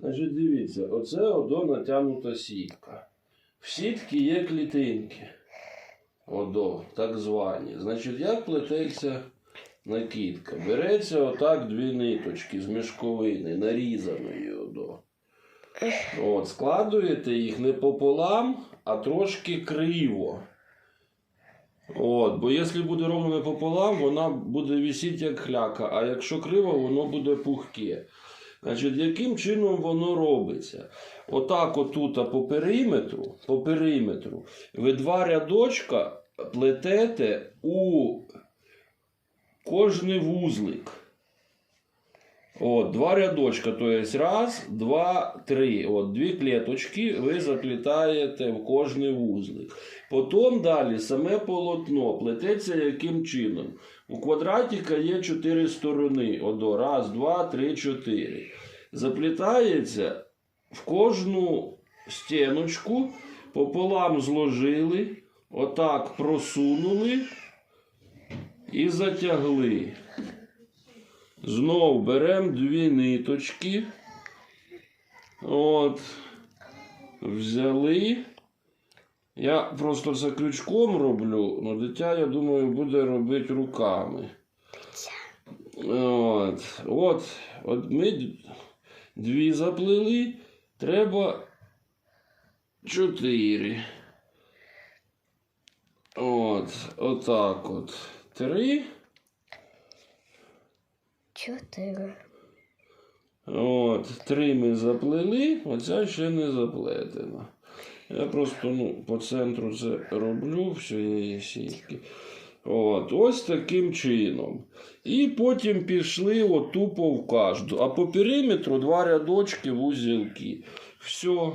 Значить, дивіться, оце одо натягнута сітка. В сітки є клітинки. Одо, так звані. Значить, як плететься накидка? Береться отак дві ниточки з мішковини, нарізаної одо. От, складуєте їх не пополам, а трошки криво. От, бо якщо буде ровно пополам, вона буде висіти як хляка, а якщо криво, воно буде пухке. Значить, яким чином воно робиться? Отак отут по периметру, по периметру ви два рядочка плетете у кожний вузлик. От, два рядочка, то є раз, два, три. От, дві клеточки ви заплітаєте в кожний вузлик. Потім далі саме полотно плететься яким чином? У квадратика є чотири сторони. Одо, раз, два, три, чотири. Заплітається в кожну стіночку, пополам зложили, отак просунули і затягли. Знов беремо дві ниточки. От. Взяли. Я просто це крючком роблю, але дитя, я думаю, буде робити руками. От. От. От ми дві заплели. Треба чотири. От. Отак от. Три. Чотири. От, три ми заплели, оця ще не заплетена. Я просто ну, по центру це роблю всієї сітки. От, ось таким чином. І потім пішли от тупо в кожну. А по периметру два рядочки вузілки. Все.